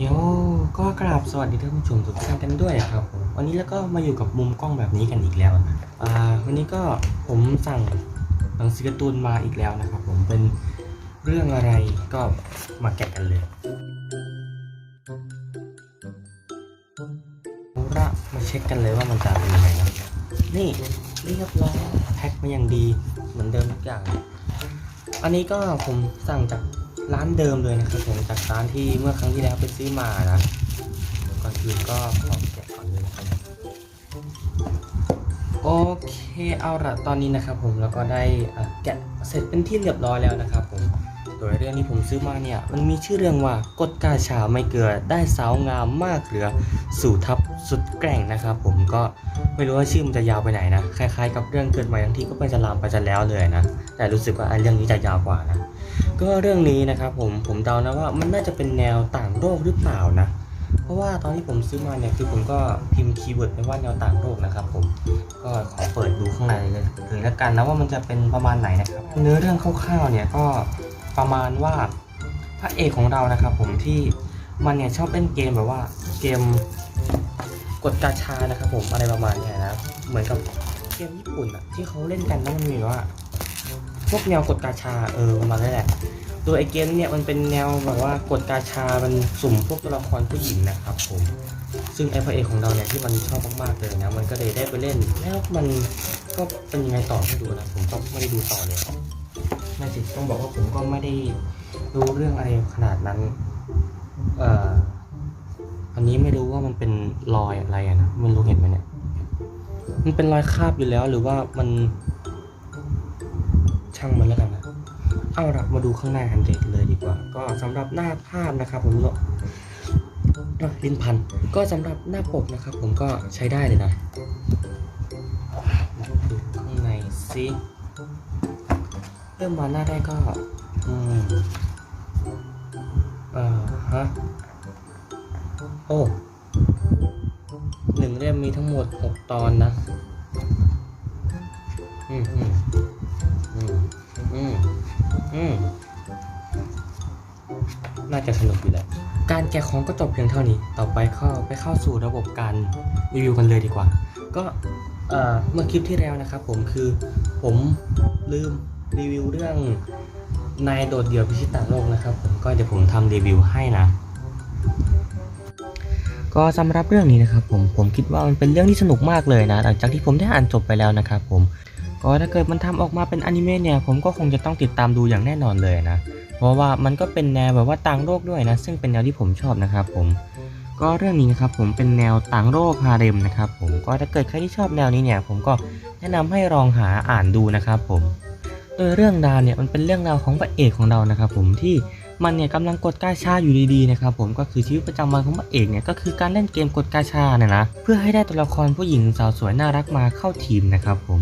โยก็กราบสวัสดีท่านผู้ชมทุกท่านกันด้วยครับผมวันนี้แล้วก็มาอยู่กับมุมกล้องแบบนี้กันอีกแล้วนะอ่าวันนี้ก็ผมสั่งหนังสือการ์ตูนมาอีกแล้วนะครับ ผมเป็นเรื่องอะไรก็มาแกะกันเลยเอาละมาเช็คกันเลยว่ามันจะเป็นยังไงนะนี่เรียบร้อยแพ็คมาอย่างดีเหมือนเดิมทุกอย่าง อันนี้ก็ผมสั่งจาก ร้านเดิมเลยนะครับผมจากร้านที่เมื่อครั้งที่แล้วไปซื้อมานะก่อนอื่นก็ขอแกะก่อนเลยนะครับโอเคเอาละตอนนี้นะครับผมแล้วก็ได้แกะเสร็จเป็นที่เรียบร้อยแล้วนะครับผม โดยเรื่องที่ผมซื้อมาเนี่ย มันมีชื่อเรื่องว่ากดกาชาไม่เกลือได้สาวงามมากเหลือ สู่ทับสุดแกร่งนะครับ ผมก็ไม่รู้ว่าชื่อมันจะยาวไปไหนนะคล้ายๆ กับเรื่องเกิดใหม่ทั้งที่ก็เป็นสลามไปจะแล้วเลยนะแต่รู้สึกว่าเรื่องนี้จะยาวกว่านะก็เรื่องนี้นะครับผมผมเดานะว่ามันน่าจะเป็นแนวต่างโลกหรือเปล่านะเพราะว่าตอนที่ผมซื้อมาเนี่ยคือผมก็พิมพ์คีย์เวิร์ดไปว่าแนวต่างโลกนะครับผมก็ขอเปิดดูข้างในเลยเลยแล้วกันนะว่ามันจะเป็นประมาณไหนนะครับ เนื้อเรื่องคร่าวๆเนี่ยก็ ประมาณว่าพระเอกของเรานะครับผมที่มันเนี่ยชอบเล่นเกมแบบว่าเกมกดกาชานะครับผมอะไรประมาณนี้นะเหมือนกับเกมญี่ปุ่นอะที่เขาเล่นกันแล้วมันมีว่าพวกแนวกดกาชาเออประมาณนั้แหละตัวไอเกมเนี่ยมันเป็นแนวแบบว่ากดกาชา มันสุ่มพวกตัวละครผู้หญิงนะครับผมซึ่งไอพระเอกของเราเนี่ยที่มันชอบมากๆเลยนะมันก็เลยได้ไปเล่นแล้วมันก็เป็นยังไงต่อให้ดูนะผมก็ไม่ได้ดูต่อเลย นั่นสิต้องบอกว่าผมก็ไม่ได้รู้เรื่องอะไรขนาดนั้น เอ่อ อันนี้ไม่รู้ว่ามันเป็นรอยอะไรนะไม่รู้เห็นไหมเนี่ย มันเป็นรอยคาบอยู่แล้วหรือว่ามัน ช่างมันแล้วกันนะเอาละมาดูข้างหน้ากันเลยดีกว่า ก็สำหรับหน้าภาพนะครับผมเนาะอะลิ้นพัน ก็สำหรับหน้าปกนะครับ ผมก็ใช้ได้เลยนะดูข้างในซิ เริ่มมาหน้าได้ก็ อืมอ่าฮะ โอ้หนึ่งเล่มมีทั้งหมดหกตอนนะ อืมอืมอืมอืมอืมน่าจะสนุกอยู่แหละ การแกะของก็จบเพียงเท่านี้ ต่อไปเข้าไปเข้าสู่ระบบการรีวิวกันเลยดีกว่า ก็เมื่อคลิปที่แล้วนะครับผมคือผมลืม รีวิวเรื่องนายโดดเดี่ยวพิชิตต่างโลกนะครับ ก็เดี๋ยวผมทำรีวิวให้นะ ก็สำหรับเรื่องนี้นะครับผมผมคิดว่ามันเป็นเรื่องที่สนุกมากเลยนะ หลังจากที่ผมได้อ่านจบไปแล้วนะครับผมก็ถ้าเกิดมันทำออกมาเป็นอนิเมะเนี่ยผมก็คงจะต้องติดตามดูอย่างแน่นอนเลยนะ เพราะว่ามันก็เป็นแนวแบบว่าต่างโลกด้วยนะ ซึ่งเป็นแนวที่ผมชอบนะครับผมก็เรื่องนี้นะครับผมเป็นแนวต่างโลกฮาเร็มนะครับผมก็ถ้าเกิดใครที่ชอบแนวนี้เนี่ย ผมก็แนะนำให้ลองหาอ่านดูนะครับผม โดยเรื่องราวเนี่ยมันเป็นเรื่องราวของพระเอกของเรานะครับผมที่มันเนี่ยกำลังกดกาชาอยู่ดีๆนะครับผมก็คือชีวิตประจำวันของพระเอกเนี่ยก็คือการเล่นเกมกดกาชาเนี่ยนะเพื่อให้ได้ตัวละครผู้หญิงสาวสวยน่ารักมาเข้าทีมนะครับผม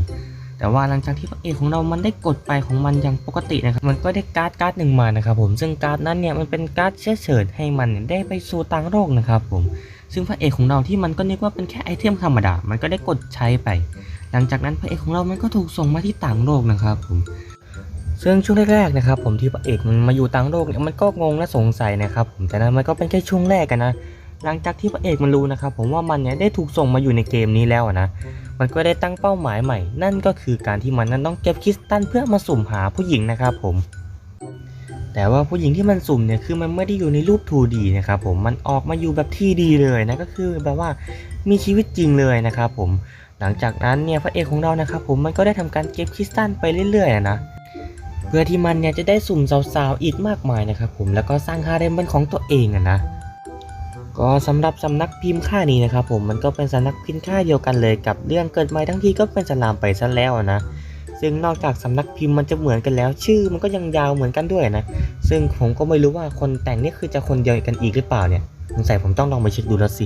แต่ว่าหลังจากที่พระเอกของเรามันได้กดไปของมันอย่างปกตินะครับมันก็ได้การ์ดการ์ดหนึ่งมานะครับผมซึ่งการ์ดนั้นเนี่ยมันเป็นการ์ดเชื้อเชิญให้มันเนี่ยได้ไปสู่ต่างโลกนะครับผมซึ่งพระเอกของเราที่มันก็นึกว่าเป็นแค่ไอเทมธรรมดา มันก็ได้กดใช้ไป หลังจากนั้นพระเอกของเรามันก็ถูกส่งมาที่ต่างโลกนะครับผม ซึ่งช่วงแรกๆนะครับ ผมที่พระเอกมันมาอยู่ต่างโลกเนี่ยมันก็งงและสงสัยนะครับผมแต่นั้นมันก็เป็นแค่ช่วงแรกกันนะหลังจากที่พระเอกมันรู้นะครับ ผมว่ามันเนี่ยได้ถูกส่งมาอยู่ในเกมนี้แล้วนะมันก็ได้ตั้งเป้าหมายใหม่ นั่นก็คือการที่มันนั้นต้องเก็บคริสตัลเพื่อมาสุ่มหาผู้หญิงนะครับผม แต่ว่าผู้หญิงที่มันสุ่มเนี่ยคือมันไม่ได้อยู่ในรูป 2D นะครับผมมันออกมาอยู่แบบที่ดีเลยนะก็คือแบบว่ามีชีวิตจริงเลยนะครับผมหลังจากนั้นเนี่ยพระเอกของเรานะครับผมมันก็ได้ทำการเก็บคริสตัลไปเรื่อยๆนะ เพื่อที่มันเนี่ยจะได้สุ่มสาวๆอีกมากมายนะครับผมแล้วก็สร้างฮาเร็มเป็นของตัวเองอะนะก็สำหรับสำนักพิมพ์ค่านี้นะครับผมมันก็เป็นสำนักพิมพ์ค่าเดียวกันเลยกับเรื่องเกิดใหม่ทั้งทีก็เป็นสลามไปซะแล้วนะซึ่งนอกจากสำนักพิมพ์มันจะเหมือนกันแล้ว ชื่อมันก็ยังยาวเหมือนกันด้วยนะ ซึ่งผมก็ไม่รู้ว่าคนแต่งนี่คือจะคนเดียวกันอีกหรือเปล่าเนี่ยสงสัยผมต้องลองไปเช็คดูแล้วสิ